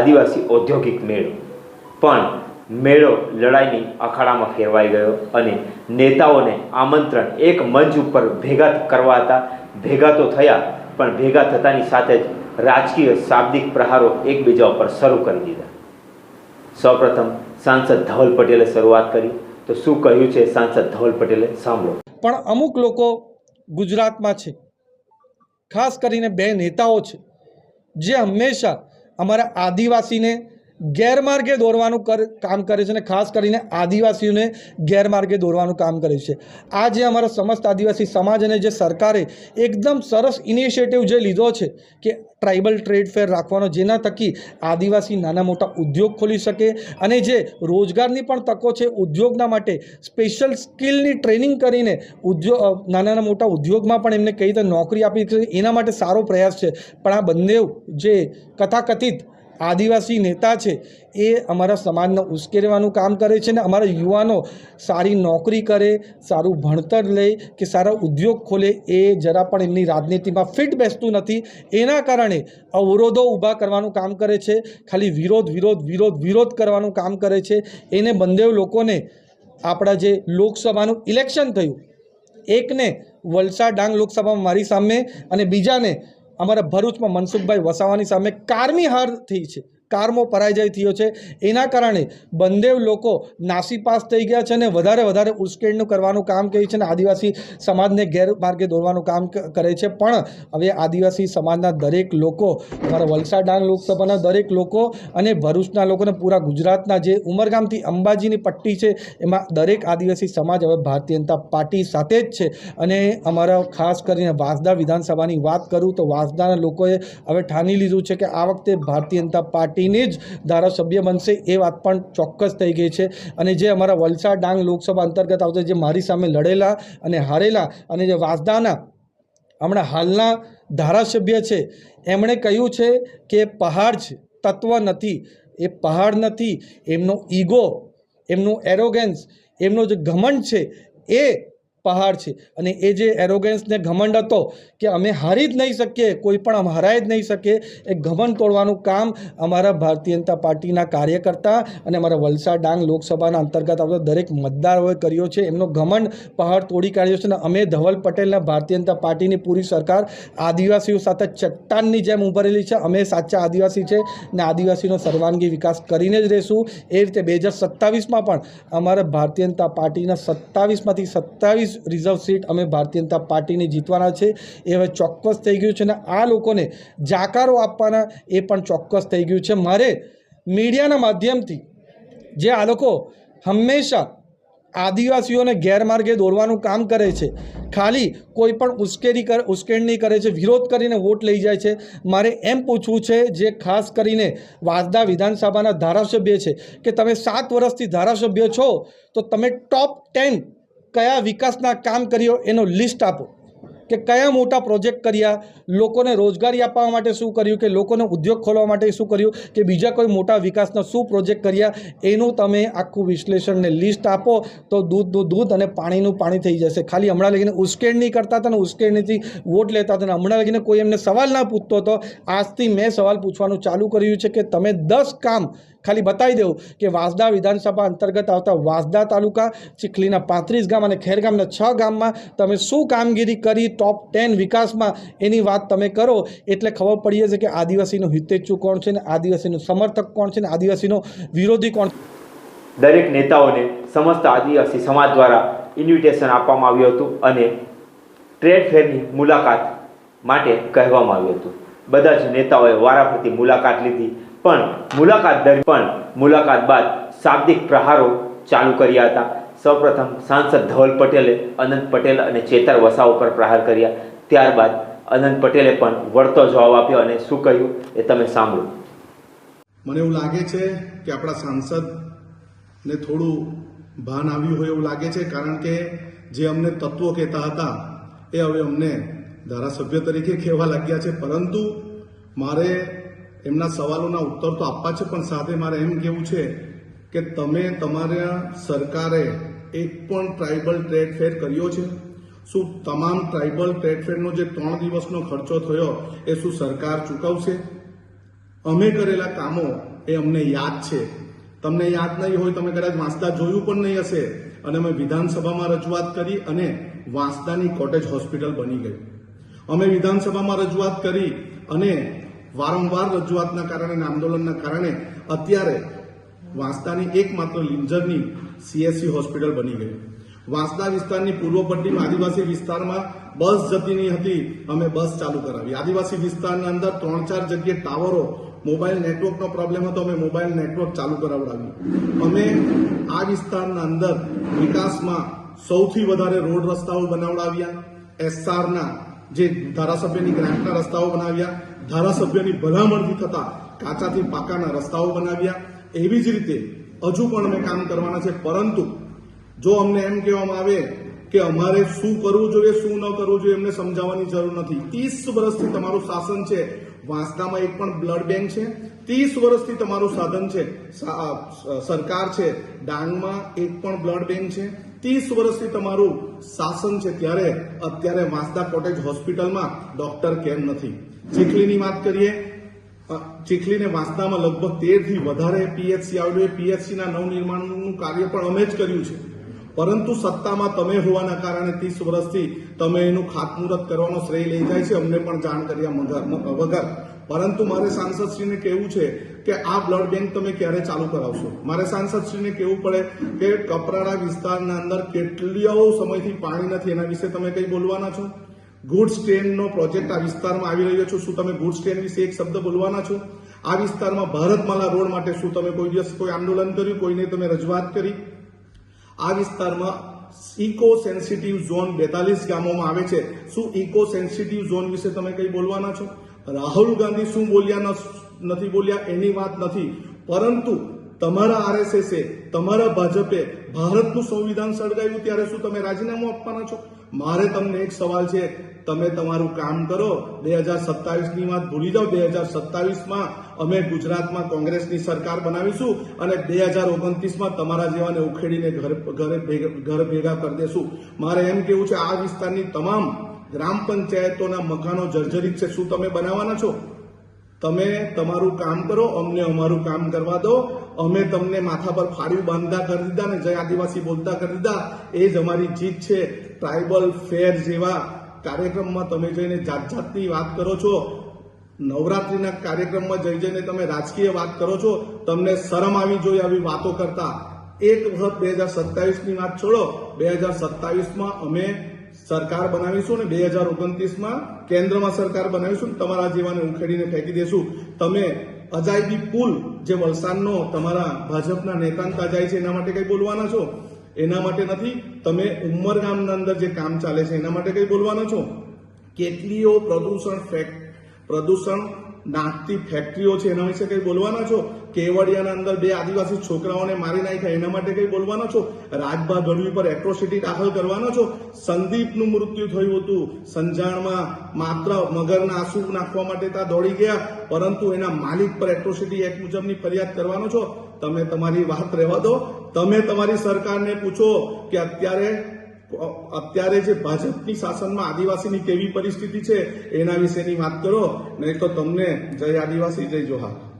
આદિવાસી ઔદ્યોગિક મેળો. પણ મેળો લડાઈની અખાડામાં ફેરવાઈ ગયો અને નેતાઓને આમંત્રણ એક મંચ ઉપર ભેગા કરવા હતા. ભેગા તો થયા, પણ ભેગા થતાની સાથે જ રાજકીય શાબ્દિક પ્રહારો એકબીજા ઉપર શરૂ કરી દીધા. સૌપ્રથમ સાંસદ ધવલ પટેલે શરૂઆત કરી. તો શું કહ્યું છે સાંસદ ધવલ પટેલે? સાંભળો. પણ અમુક લોકો ગુજરાતમાં છે. ખાસ કરીને બે નેતાઓ છે. જે હંમેશા અમારા આદિવાસીને ગેરમાર્ગે દોરવાનું કામ કરે છે અને ખાસ કરીને આદિવાસીઓને ગેરમાર્ગે દોરવાનું કામ કરે છે. આ જે અમારા સમસ્ત આદિવાસી સમાજ અને જે સરકારે એકદમ સરસ ઇનિશિયેટિવ જે લીધો છે કે ટ્રાઇબલ ટ્રેડ ફેર રાખવાનો, જેના થકી આદિવાસી નાના મોટા ઉદ્યોગ ખોલી શકે અને જે રોજગારની પણ તકો છે ઉદ્યોગના માટે સ્પેશિયલ સ્કિલની ટ્રેનિંગ કરીને ઉદ્યોગ નાના મોટા ઉદ્યોગમાં પણ એમને કઈ રીતે નોકરી આપી એના માટે સારો પ્રયાસ છે. પણ આ બંને જે કથાકથિત આદિવાસી નેતા છે, એ અમારા સમાજને ઉશ્કેરવાનું કામ કરે છે ને અમારા યુવાનો સારી નોકરી કરે, સારું ભણતર લે કે સારા ઉદ્યોગ ખોલે, એ જરા પણ એમની રાજનીતિમાં ફિટ બેસતું નથી. એના કારણે અવરોધો ઊભા કરવાનું કામ કરે છે, ખાલી વિરોધ વિરોધ વિરોધ વિરોધ કરવાનું કામ કરે છે. એને બંદેવ લોકોને આપણા જે લોકસભાનું ઇલેક્શન થયું, એકને વલસાડ ડાંગ લોકસભામાં મારી સામે અને બીજાને અમારા ભરૂચમાં મનસુખભાઈ વસાવાની સામે કારમી હાર છે. કારમો પરાજય થયો છે. એના કારણે બંદેવ લોકો નાસીપાસ થઈ ગયા છે અને વધારે વધારે ઉશ્કેરનું કરવાનું કામ કર્યું છે અને આદિવાસી સમાજને ગેરમાર્ગે દોરવાનું કામ કરે છે. પણ હવે આદિવાસી સમાજના દરેક લોકો, અમારા વલસાડ ડાંગ લોકસભાના દરેક લોકો અને ભરૂચના લોકોને પૂરા ગુજરાતના જે ઉમરગામથી અંબાજીની પટ્ટી છે, એમાં દરેક આદિવાસી સમાજ હવે ભારતીય જનતા પાર્ટી સાથે જ છે. અને અમારા ખાસ કરીને વાંસદા વિધાનસભાની વાત કરું તો વાંસદાના લોકોએ હવે ઠાની લીધું છે કે આ વખતે ભારતીય જનતા પાર્ટીની જ ધારાસભ્ય બનશે એ વાત પણ ચોક્કસ થઈ ગઈ છે. અને જે અમારા વલસાડ ડાંગ લોકસભા અંતર્ગત આવતા જે મારી સામે લડેલા અને હારેલા અને જે વાસદાના હમણાં હાલના ધારાસભ્ય છે, એમણે કહ્યું છે કે પહાડ છે, તત્વ નથી. એ પહાડ નથી, એમનો ઈગો, એમનું એરોગેન્સ એમનો જે ઘમંડ છે એ પહાડ છે. અને એ જે એરોગેન્સને ઘમંડ હતો કે અમે હારી જ નહીં શકીએ, કોઈ પણ આમ હરાઈ જ નહીં શકીએ એ ઘમંડ તોડવાનું કામ અમારા ભારતીય જનતા પાર્ટીના કાર્યકર્તા અને અમારા વલસાડ ડાંગ લોકસભાના અંતર્ગત આવતા દરેક મતદારોએ કર્યો છે. એમનો ઘમંડ પહાડ તોડી કાઢ્યો છે અને અમે ધવલ પટેલના ભારતીય જનતા પાર્ટીની પૂરી સરકાર આદિવાસીઓ સાથે ચટ્ટાનની જેમ ઉભરેલી છે. અમે સાચા આદિવાસી છે ને આદિવાસીનો સર્વાંગી વિકાસ કરીને જ રહેશું. એ રીતે બે હજાર સત્તાવીસમાં પણ અમારા ભારતીય જનતા પાર્ટીના સત્તાવીસમાંથી સત્તાવીસ રિઝર્વ સીટ અમે ભારતીય જનતા પાર્ટીની જીતવાના છે. એ હવે ચોક્કસ થઈ ગયું છે અને આ લોકોને જાકારો આપવાના એ પણ ચોક્કસ થઈ ગયું છે. મારે મીડિયાના માધ્યમથી જે આ લોકો હંમેશા આદિવાસીઓને ગેરમાર્ગે દોરવાનું કામ કરે છે, ખાલી કોઈ પણ ઉશ્કેરી કર ઉશ્કેરણી કરે છે, વિરોધ કરીને વોટ લઈ જાય છે. મારે એમ પૂછવું છે જે ખાસ કરીને વાસદા વિધાનસભાના ધારાસભ્ય છે કે તમે સાત વર્ષથી ધારાસભ્ય છો, તો તમે ટોપ ટેન કયા વિકાસના કામ કર્યો એનો લિસ્ટ આપો. કે કયા મોટા પ્રોજેક્ટ કર્યા, લોકોને રોજગારી આપવા માટે શું કર્યું, કે લોકોને ઉદ્યોગ ખોલવા માટે શું કર્યું, કે બીજા કોઈ મોટા વિકાસના શું પ્રોજેક્ટ કર્યા, એનું તમે આખું વિશ્લેષણને લિસ્ટ આપો, તો દૂધનું દૂધ અને પાણીનું પાણી થઈ જશે. ખાલી હમણાં લગીને ઉશ્કેરણી કરતા હતા ને ઉશ્કેરણીથી વોટ લેતા હતા ને હમણાં લગીને કોઈ એમને સવાલ ના પૂછતો હતો. આજથી મેં સવાલ પૂછવાનું ચાલુ કર્યું છે કે તમે દસ કામ ખાલી બતાવી દઉં કે વાંસદા વિધાનસભા અંતર્ગત આવતા વાંસદા તાલુકા, ચીખલીના પાંત્રીસ ગામ અને ખેરગામના છ ગામમાં તમે શું કામગીરી કરી ટોપ ટેન વિકાસમાં એની વાત તમે કરો, એટલે ખબર પડી જશે કે આદિવાસીનો હિતેચ્છુ કોણ છે ને આદિવાસીનો સમર્થક કોણ છે ને આદિવાસીનો વિરોધી કોણ દરેક નેતાઓને સમસ્ત આદિવાસી સમાજ દ્વારા ઇન્વિટેશન આપવામાં આવ્યું હતું અને ટ્રેડ ફેરની મુલાકાત માટે કહેવામાં આવ્યું હતું. બધા જ નેતાઓએ વારાફરતી મુલાકાત લીધી. પણ મુલાકાત દરમિયાન મુલાકાત બાદ શાબ્દિક પ્રહારો ચાલુ કર્યા હતા. સૌપ્રથમ સાંસદ ધવલ પટેલે અનંત પટેલ અને ચેતર વસા ઉપર પ્રહાર કર્યા. ત્યારબાદ અનંત પટેલે પણ વળતો જવાબ આપ્યો અને શું કહ્યું એ તમે સાંભળો. મને એવું લાગે છે કે આપણા સાંસદને થોડું ભાન આવ્યું હોય એવું લાગે છે, કારણ કે જે અમને તત્વો કહેતા હતા એ હવે અમને ધારાસભ્ય તરીકે કહેવા લાગ્યા છે. પરંતુ મારે એમના સવાલોના ઉત્તર તો આપવા છે, પણ સાથે મારે એમ કહેવું છે કે તમે તમારા સરકારે એક પણ ટ્રાઇબલ ટ્રેડ ફેર કર્યો છે? શું તમામ ટ્રાઇબલ ટ્રેડ ફેરનો જે ત્રણ દિવસનો ખર્ચો થયો એ શું સરકાર ચૂકવશે? અમે કરેલા કામો એ અમને યાદ છે. તમને યાદ નહીં હોય, તમે કદાચ વાંસદા જોયું પણ નહીં હશે. અને અમે વિધાનસભામાં રજૂઆત કરી અને વાંસદાની કોટેજ હોસ્પિટલ બની ગઈ અમે વિધાનસભામાં રજૂઆત કરી અને વારંવાર રજૂઆતના કારણે આંદોલનના કારણે અત્યારે વાંસદાની એકમાત્ર લિંજરની સીએસસી હોસ્પિટલ બની ગઈ વાંસદા વિસ્તારની પૂર્વ પટ્ટીમાં આદિવાસી વિસ્તારમાં બસ જતી હતી, અમે બસ ચાલુ કરાવી. આદિવાસી વિસ્તારના અંદર ત્રણ ચાર જગ્યાએ ટાવરો, મોબાઈલ નેટવર્કનો પ્રોબ્લેમ હતો, અમે મોબાઈલ નેટવર્ક ચાલુ કરાવડાવ્યું. અમે આ વિસ્તારના અંદર વિકાસમાં સૌથી વધારે રોડ રસ્તાઓ બનાવડાવ્યા. એસઆરના જે ધારાસભ્યની ગ્રાન્ટના રસ્તાઓ બનાવ્યા. ધારાસભ્યની ભલામણથી થતા કાચાથી પાકાના રસ્તાઓ બનાવ્યા. એવી જ રીતે હજુ પણ અમે કામ કરવાના છે. પરંતુ જો અમને એમ કહેવામાં આવે કે અમારે શું કરવું જોઈએ, શું ન કરવું જોઈએ, એમને સમજાવવાની જરૂર નથી. ત્રીસ વર્ષથી તમારું શાસન છે. વાંસદામાં એક પણ બ્લડ બેંક છે. ત્રીસ વર્ષથી તમારું સાધન છે. સરકાર છે. ડાંગમાં એક પણ બ્લડ બેંક છે. ત્રીસ વર્ષથી તમારું શાસન છે. ત્યારે અત્યારે વાંસદા કોટેજ હોસ્પિટલમાં ડોક્ટર કેમ નથી? ચીખલીની વાત કરીએ ચીખલીને વાંસદામાં લગભગ તેરથી વધારે પીએચસી આવેલું એ પીએચસી ના નવનિર્માણનું કાર્ય પણ અમે જ કર્યું છે. પરંતુ સત્તામાં તમે હોવાના કારણે ત્રીસ વર્ષથી તમે એનું ખાતમુહૂર્ત કરવાનો શ્રેય લઈ જાય છે. અમને પણ જાણ કર્યા વગર. પરંતુ મારે સાંસદશ્રીને કહેવું છે કે આ બ્લડ બેંક તમે ક્યારે ચાલુ કરાવશો? મારે સાંસદશ્રીને કહેવું પડે કે કપરાડા વિસ્તારના અંદર કેટલીઓ સમયથી પાણી નથી. એના વિશે તમે કંઈ બોલવાના છો? ગુડ્સ ટ્રેનનો પ્રોજેક્ટ આ વિસ્તારમાં આવી રહ્યો છે. શું તમે ગુડ્સ ટ્રેન વિશે એક શબ્દ બોલવાના છો? આ વિસ્તારમાં ભારતમાલા રોડ માટે શું તમે કોઈ દિવસ કોઈ આંદોલન કર્યું? કોઈને તમે રજૂઆત કરી? આ વિસ્તારમાં ઇકો સેન્સિટિવ ઝોન બેતાલીસ ગામોમાં આવે છે. શું ઇકો સેન્સિટિવ ઝોન વિશે તમે કંઈ બોલવાના છો? રાહુલ ગાંધી શું બોલ્યા નથી બોલ્યા એની વાત નથી. પરંતુ તમારા આરએસએસે, તમારા ભાજપે ભારતનું સંવિધાન સળગાવ્યું, ત્યારે શું તમે રાજીનામું આપવાના છો? મારે તમને એક સવાલ છે. તમે તમારું કામ કરો. બે હજાર સત્તાવીસની વાત ભૂલી જાઓ. બે હજાર સત્તાવીસમાં અમે ગુજરાતમાં કોંગ્રેસની સરકાર બનાવીશું અને બે હજાર ઓગણત્રીસમાં તમારા જેવાને ઉખેડીને ઘર ઘરે ઘર ભેગા કરી દેશું. મારે એમ કેવું છે, આ વિસ્તારની તમામ ગ્રામ પંચાયતોના મકાનો જર્જરિત છે. શું તમે બનાવવાના છો? તમે તમારું કામ કરો, અમને અમારું કામ કરવા દો. અમે તમને માથા પર ફાડ્યું બાંધતા કરી દીધા ને જય આદિવાસી બોલતા કરી દીધા. એ જ અમારી જીત છે. ટ્રાઇબલ ફેર જેવા કાર્યક્રમમાં તમે જઈને જાત જાતની વાત કરો છો. નવરાત્રીના કાર્યક્રમમાં જઈ જઈને તમે રાજકીય વાત કરો છો, તમને શરમ આવી જોઈએ આવી વાતો કરતા. એક વખત બે હજાર સત્તાવીસની વાત છોડો. બે હજાર સત્તાવીસમાં અમે સરકાર બનાવીશું ને બે હજાર ઓગણત્રીસમાં કેન્દ્રમાં સરકાર બનાવીશું ને તમારા જેવાને ઉખેડીને ફેંકી દેશું. તમે અજાયબી પુલ જે વલસાડનો તમારા ભાજપના નેતાંતા જાય છે એના માટે કઈ બોલવાના છો? એના માટે નથી, તમે ઉમરગામના અંદર જે કામ ચાલે છે, એના માટે કઈ બોલવાના છો? કેટલીઓ પ્રદૂષણ ફેક, પ્રદૂષણ નાખતી ફેક્ટરીઓ છે, એના વિશે કઈ બોલવાના છો? કેવડિયાના અંદર બે આદિવાસી છોકરાઓને મારી નાખ્યા, એના માટે કઈ બોલવાના છો? રાજભા ગઢવી પર એટ્રોસિટી દાખલ કરવાના છો? સંદીપનું મૃત્યુ થયું હતું, સંજાણમાં માત્ર મગરના આંસુ નાખવા માટે ત્યાં દોડી ગયા, પરંતુ એના માલિક પર એટ્રોસિટી એક્ટ મુજબની ફરિયાદ કરવાનો છો? તમે તમારી વાત રહેવા દો તમે તમારી સરકારને પૂછો કે અત્યારે અત્યારે જે ભાજપની શાસનમાં આદિવાસીની કેવી પરિસ્થિતિ છે, એના વિશેની વાત કરો. નહીં તો તમને જય આદિવાસી, જય જોહાર.